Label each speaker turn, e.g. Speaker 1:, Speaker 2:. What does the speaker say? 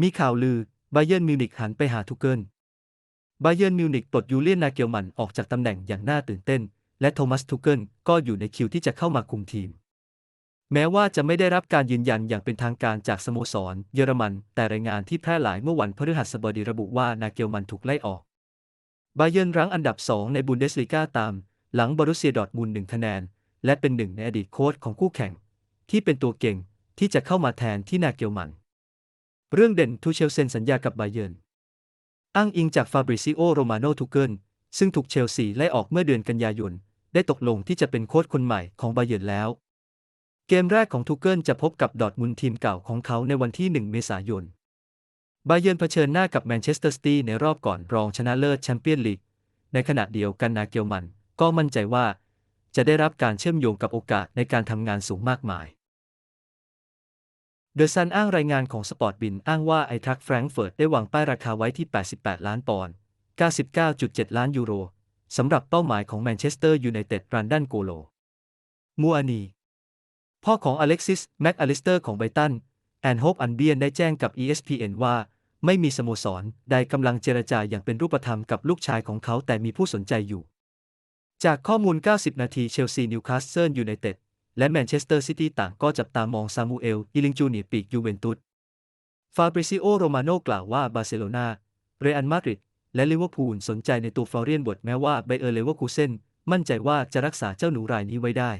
Speaker 1: มีข่าวลือ ไบเยิร์นมิวนิกหันไปหาทุกเกิลบเยิร์นมิวนิกปลดยูเลียนนาเกลมันออกจากตำแหน่งอย่างน่าตื่นเต้น และโทมัสทุกเกิลก็อยู่ในคิวที่จะเข้ามาคุมทีม แม้ว่าจะไม่ได้รับการยืนยันอย่างเป็นทางการจากสโมสร เยอรมัน แต่รายงานที่แพร่หลายเมื่อวันพฤหัสบดีระบุว่านาเกลมันถูกไล่ออกไบเยิร์นรั้งอันดับ 2 ในบุนเดสลีกาตาม หลังบอรุสเซียดอร์ทมุนด์หนึ่งคะแนน และเป็นหนึ่งในอดีตโค้ชของคู่แข่ง ที่เป็นตัวเก่งที่จะเข้ามาแทนที่นาเกลมัน เรื่องเด่นทูเชลเซนสัญญากับบาเยิร์นอ้างอิงจากฟาบริซิโอโรมาโนทูเกิลซึ่งถูกเชลซีไล่ออกเมื่อเดือนกันยายน ได้ตกลงที่จะเป็นโค้ชคนใหม่ของบาเยิร์นแล้ว เกมแรกของทูเกิลจะพบกับดอทมุนทีมเก่าของเขาในวันที่ 1 เมษายนบาเยิร์นเผชิญหน้ากับแมนเชสเตอร์ซิตี้ในรอบก่อนรองชนะเลิศแชมเปี้ยนลีกในขณะเดียวกันนาเกลมันก็มั่นใจว่า จะได้รับการเชื่อมโยงกับโอกาสในการทำงานสูงมากมาย เดอะซันอ้างรายงานของสปอร์ตบินอ้างว่าไอทรัคแฟรงก์เฟิร์ตได้วางป้ายราคาไว้ที่ 88 ล้านปอนด์ 99.7 ล้านยูโร สำหรับเป้าหมายของแมนเชสเตอร์ยูไนเต็ดรันดันโกโลมูอานี พ่อของอเล็กซิส แม็กอลิสเตอร์ของไบตัน แอนโฮปอันเบียนได้แจ้งกับ ESPN ว่า ไม่มีสโมสรใดกำลังเจรจาอย่างเป็นรูปธรรมกับลูกชายของเขาแต่มีผู้สนใจอยู่ จากข้อมูล 90 นาทีเชลซีนิวคาสเซิลยูไนเต็ด และแมนเชสเตอร์ซิตี้ต่างก็จับตามองซามูเอล อิลิงจูเนียปีกยูเวนตุส ฟาบริซิโอ โรมาโนกล่าวว่าบาร์เซโลนาเรอัลมาดริดและลิเวอร์พูลสนใจในตัวฟลอเรียนบดแม้ว่าไบเออร์เลเวอร์คูเซนมั่นใจว่าจะรักษาเจ้าหนูรายนี้ไว้ได้